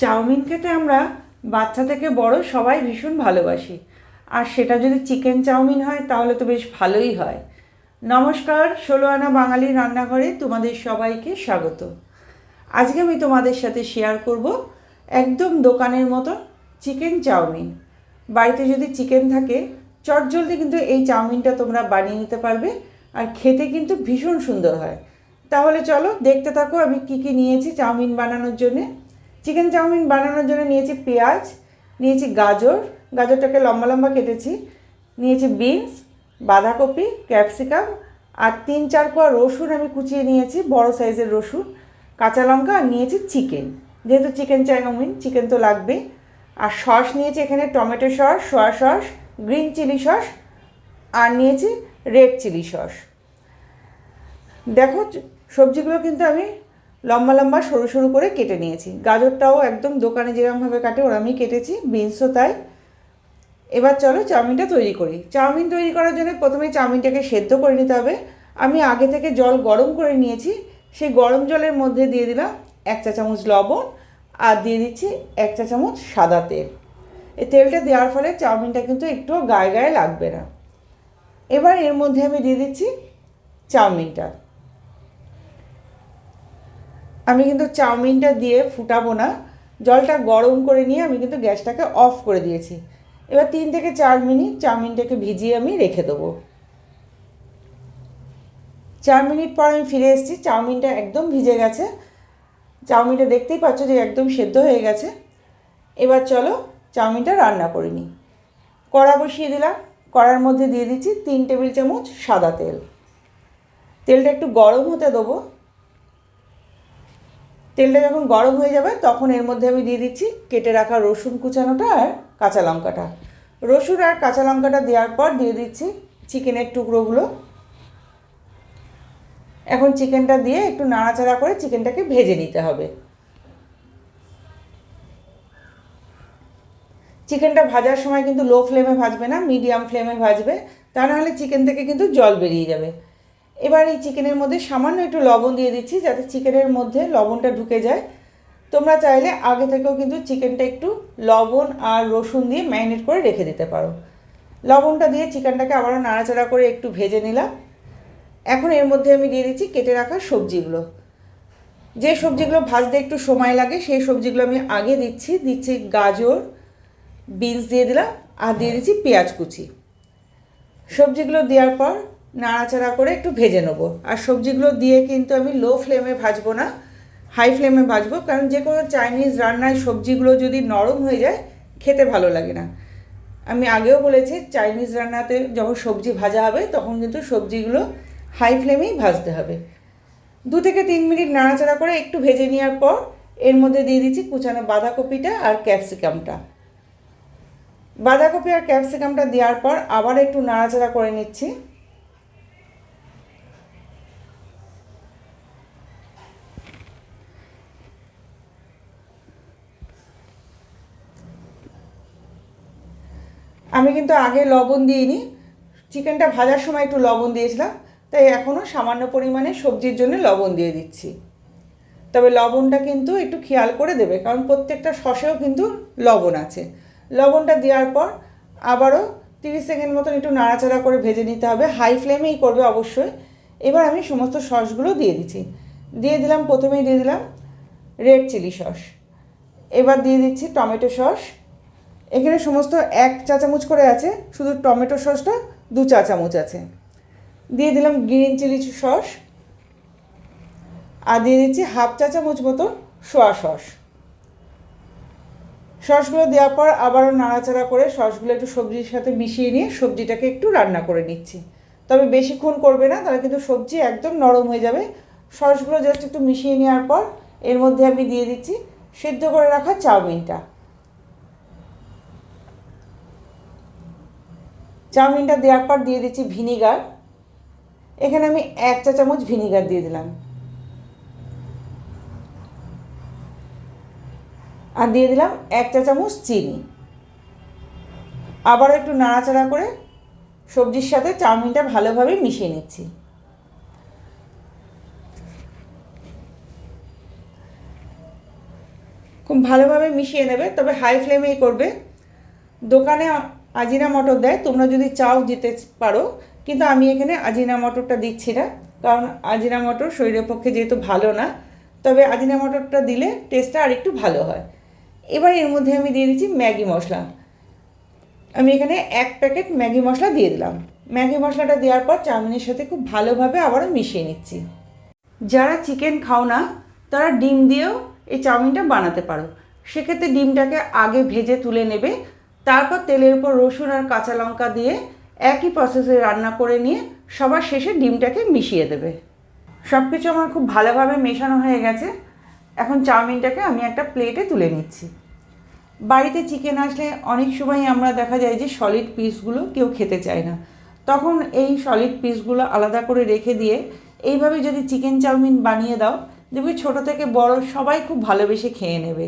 Chowmein খেতে আমরা বাচ্চা থেকে বড় সবাই ভীষণ ভালোবাসি। আর সেটা যদি চিকেন চাউমিন হয়, তাহলে তো বেশ ভালোই হয়। নমস্কার ষোলো আনা বাঙালি রান্নাঘরে তোমাদের সবাইকে স্বাগত। আজকে আমি তোমাদের সাথে শেয়ার করব একদম দোকানের মতো চিকেন চাউমিন। বাড়িতে যদি চিকেন থাকে চটজলদি কিন্তু এই চাউমিনটা তোমরা বানিয়ে নিতে পারবে আর খেতে কিন্তু ভীষণ সুন্দর হয়। তাহলে চলো দেখতে থাকো আমি কি কি নিয়েছি চাউমিন বানানোর জন্যে। চিকেন চাউমিন বানানোর জন্য নিয়েছি পেঁয়াজ, নিয়েছি গাজর, গাজরটাকে লম্বা লম্বা কেটেছি, নিয়েছি বিনস বাঁধাকপি ক্যাপসিকাম আর তিন চার কোয়া রসুন আমি কুচিয়ে নিয়েছি, বড় সাইজের রসুন, কাঁচা লঙ্কা আর নিয়েছি চিকেন যেহেতু চিকেন চাউমিন চিকেন তো লাগবেই। আর সস নিয়েছি এখানে tomato sauce, soya sauce green chilli sauce আর নিয়েছি রেড চিলি সস। দেখো, সবজিগুলো কিন্তু আমি লম্বা লম্বা সরু সরু করে কেটে নিয়েছি। গাজরটাও একদম দোকানে যেরকমভাবে কাটে, ওরমই কেটেছি, বিনসও তাই। এবার চলো চাউমিনটা তৈরি করি। চাউমিন তৈরি করার জন্য প্রথমে চাউমিনটাকে সেদ্ধ করে নিতে হবে। আমি আগে থেকে জল গরম করে নিয়েছি। সেই গরম জলের মধ্যে দিয়ে দিলাম এক চা চামচ লবণ আর দিয়ে দিচ্ছি এক চা চামচ সাদা তেল। এই তেলটা দেওয়ার ফলে চাউমিনটা কিন্তু একটু গায়ে গায়ে লাগবে না। এবার এর মধ্যে আমি দিয়ে দিচ্ছি চাউমিনটা। আমি কিন্তু চাউমিনটা দিয়ে ফুটাবো না। জলটা গরম করে নিয়ে আমি কিন্তু গ্যাসটাকে অফ করে দিয়েছি। এবার তিন থেকে চার মিনিট চাউমিনটাকে ভিজিয়ে আমি রেখে দেবো। চার মিনিট পর আমি ফিরে এসেছি, চাউমিনটা একদম ভিজে গেছে। চাউমিনটা দেখতেই পাচ্ছ যে একদম সেদ্ধ হয়ে গেছে। এবার চলো চাউমিনটা রান্না করে নিই। কড়া বসিয়ে দিলাম, কড়ার মধ্যে দিয়ে দিচ্ছি তিন টেবিল চামচ সাদা তেল। তেলটা একটু গরম হতে দেবো। তেলটা যখন গরম হয়ে যাবে, তখন এর মধ্যে আমি দিয়ে দিচ্ছি কেটে রাখা রসুন কুচানোটা আর কাঁচা লঙ্কাটা। রসুন আর কাঁচা লঙ্কাটা দেওয়ার পর দিয়ে দিচ্ছি চিকেনের টুকরোগুলো। এখন চিকেনটা দিয়ে একটু নাড়াচাড়া করে চিকেনটাকে ভেজে নিতে হবে। চিকেনটা ভাজার সময় কিন্তু লো ফ্লেমে ভাজবে না, মিডিয়াম ফ্লেমে ভাজবে, তা নাহলে চিকেন থেকে কিন্তু জল বেরিয়ে যাবে। এবার এই চিকেনের মধ্যে সামান্য একটু লবণ দিয়ে দিচ্ছি যাতে চিকেনের মধ্যে লবণটা ঢুকে যায়। তোমরা চাইলে আগে থেকেও কিন্তু চিকেনটা একটু লবণ আর রসুন দিয়ে ম্যারিনেট করে রেখে দিতে পারো। লবণটা দিয়ে চিকেনটাকে আবারও নাড়াচাড়া করে একটু ভেজে নিলাম। এখন এর মধ্যে আমি দিয়ে দিচ্ছি কেটে রাখা সবজিগুলো। যে সবজিগুলো ভাজতে একটু সময় লাগে, সেই সবজিগুলো আমি আগে দিচ্ছি। দিচ্ছি গাজর, বিনস দিয়ে দিলাম আর দিয়ে দিচ্ছি পেঁয়াজ কুচি। সবজিগুলো দেওয়ার পর নাড়াচাড়া করে একটু ভেজে নেব। আর সবজিগুলো দিয়ে কিন্তু আমি লো ফ্লেমে ভাজবো না হাই ফ্লেমে ভাজবো, কারণ যে কোনো চাইনিজ রান্নায় সবজিগুলো যদি নরম হয়ে যায়, খেতে ভালো লাগে না। আমি আগেও বলেছি চাইনিজ রান্নাতে যখন সবজি ভাজা হবে, তখন কিন্তু সবজিগুলো হাই ফ্লেমেই ভাজতে হবে। দু থেকে তিন মিনিট নাড়াচাড়া করে একটু ভেজে নেওয়ার পর, এর মধ্যে দিয়ে দিচ্ছি কুচানো বাঁধাকপিটা আর ক্যাপসিকামটা। বাঁধাকপি আর ক্যাপসিকামটা দেওয়ার পর আবার একটু নাড়াচাড়া করে নিচ্ছি। আমি কিন্তু আগে লবণ দিইনি। চিকেনটা ভাজার সময় একটু লবণ দিয়েছিলাম, তাই এখনও সামান্য পরিমাণে সবজির জন্য লবণ দিয়ে দিচ্ছি। তবে লবণটা কিন্তু একটু খেয়াল করে দেবে, কারণ প্রত্যেকটা সসেও কিন্তু লবণ আছে। লবণটা দেওয়ার পর আবারও তিরিশ সেকেন্ড মতন একটু নাড়াচাড়া করে ভেজে নিতে হবে। হাই ফ্লেমেই করবে অবশ্যই। এবার আমি সমস্ত সসগুলো দিয়ে দিচ্ছি। দিয়ে দিলাম, প্রথমেই দিয়ে দিলাম রেড চিলি সস। এবার দিয়ে দিচ্ছি টমেটো সস। এখানে সমস্ত এক চা চামচ করে আছে, শুধু টমেটো সসটা, দু চা চামচ আছে। দিয়ে দিলাম গ্রিন চিলি সস, আর দিয়ে দিচ্ছি হাফ চা চামচ মতো সোয়া সস। সসগুলো দেওয়ার পর আবারও নাড়াচাড়া করে সসগুলো একটু সবজির সাথে মিশিয়ে নিয়ে সবজিটাকে একটু রান্না করে নিচ্ছি। তবে বেশিক্ষণ করবে না, তাহলে কিন্তু সবজি একদম নরম হয়ে যাবে। সসগুলো জাস্ট একটু মিশিয়ে নেওয়ার পর এর মধ্যে আমি দিয়ে দিচ্ছি সেদ্ধ করে রাখা চাউমিনটা। চাউমিনটা দেওয়ার পর দিয়ে দিচ্ছি ভিনিগার। এখানে আমি এক চা চামচ ভিনিগার দিয়ে দিলাম। আর দিয়ে দিলাম এক চা চামচ চিনি। আবার একটু নাড়াচাড়া করে সবজির সাথে চাউমিনটা ভালোভাবে মিশিয়ে নিচ্ছি। খুব ভালোভাবে মিশিয়ে নেবে, তবে হাই ফ্লেমেই করবে। দোকানে আজিনা মটর দেয়, তোমরা যদি চাও দিতে পারো। কিন্তু আমি এখানে আজিনা মটরটা দিচ্ছি না, কারণ আজিনা মটর শরীরের পক্ষে যেহেতু ভালো না, তবে আজিনা মটরটা দিলে টেস্টটা আরেকটু ভালো হয়। এবার এর মধ্যে আমি দিয়ে দিচ্ছি ম্যাগি মশলা। আমি এখানে এক প্যাকেট ম্যাগি মশলা দিয়ে দিলাম। ম্যাগি মশলাটা দেওয়ার পর চাউমিনের সাথে খুব ভালোভাবে আবারও মিশিয়ে নিচ্ছি। যারা চিকেন খাও না, তারা ডিম দিয়েও এই চাউমিনটা বানাতে পারো। সেক্ষেত্রে ডিমটাকে আগে ভেজে তুলে নেবে তারপর তেলের উপর রসুন আর কাঁচা লঙ্কা দিয়ে একই প্রসেসে রান্না করে নিয়ে সবার শেষে ডিমটাকে মিশিয়ে দেবে। সব কিছু আমার খুব ভালোভাবে মেশানো হয়ে গেছে। এখন চাউমিনটাকে আমি একটা প্লেটে তুলে নিচ্ছি। বাড়িতে চিকেন আসলে অনেক সময় আমরা দেখা যায় যে সলিড পিসগুলো কেউ খেতে চায় না। তখন এই সলিড পিসগুলো আলাদা করে রেখে দিয়ে এইভাবে যদি চিকেন চাউমিন বানিয়ে দাও, দেখবে ছোটো থেকে বড় সবাই খুব ভালোবেসে খেয়ে নেবে।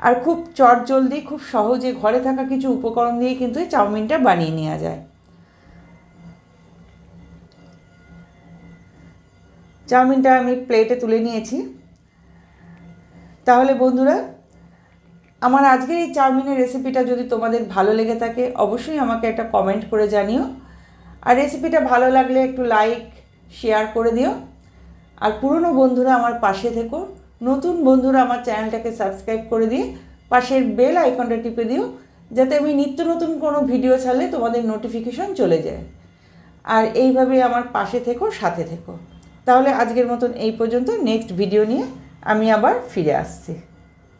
আর খুব চটজলদি খুব সহজে ঘরে থাকা কিছু উপকরণ দিয়ে কিন্তু এই চাউমিনটা বানিয়ে নেওয়া যায়। চাউমিনটা আমি প্লেটে তুলে নিয়েছি। তাহলে বন্ধুরা, আমার আজকের এই চাউমিনের রেসিপিটা যদি তোমাদের ভালো লেগে থাকে, অবশ্যই আমাকে একটা কমেন্ট করে জানিও। আর রেসিপিটা ভালো লাগলে একটু লাইক, শেয়ার করে দিও। আর পুরনো বন্ধুরা আমার পাশে থেকো। নতুন বন্ধুরা আমার চ্যানেলটাকে সাবস্ক্রাইব করে দিয়ে পাশের বেল আইকনটা টিপে দিও, যাতে আমি নিত্য নতুন কোনো ভিডিও ছাড়লে তোমাদের নোটিফিকেশন চলে যায়। আর এইভাবে আমার পাশে থেকো, সাথে থেকো। তাহলে আজকের মতন এই পর্যন্ত। নেক্সট ভিডিও নিয়ে আমি আবার ফিরে আসছি।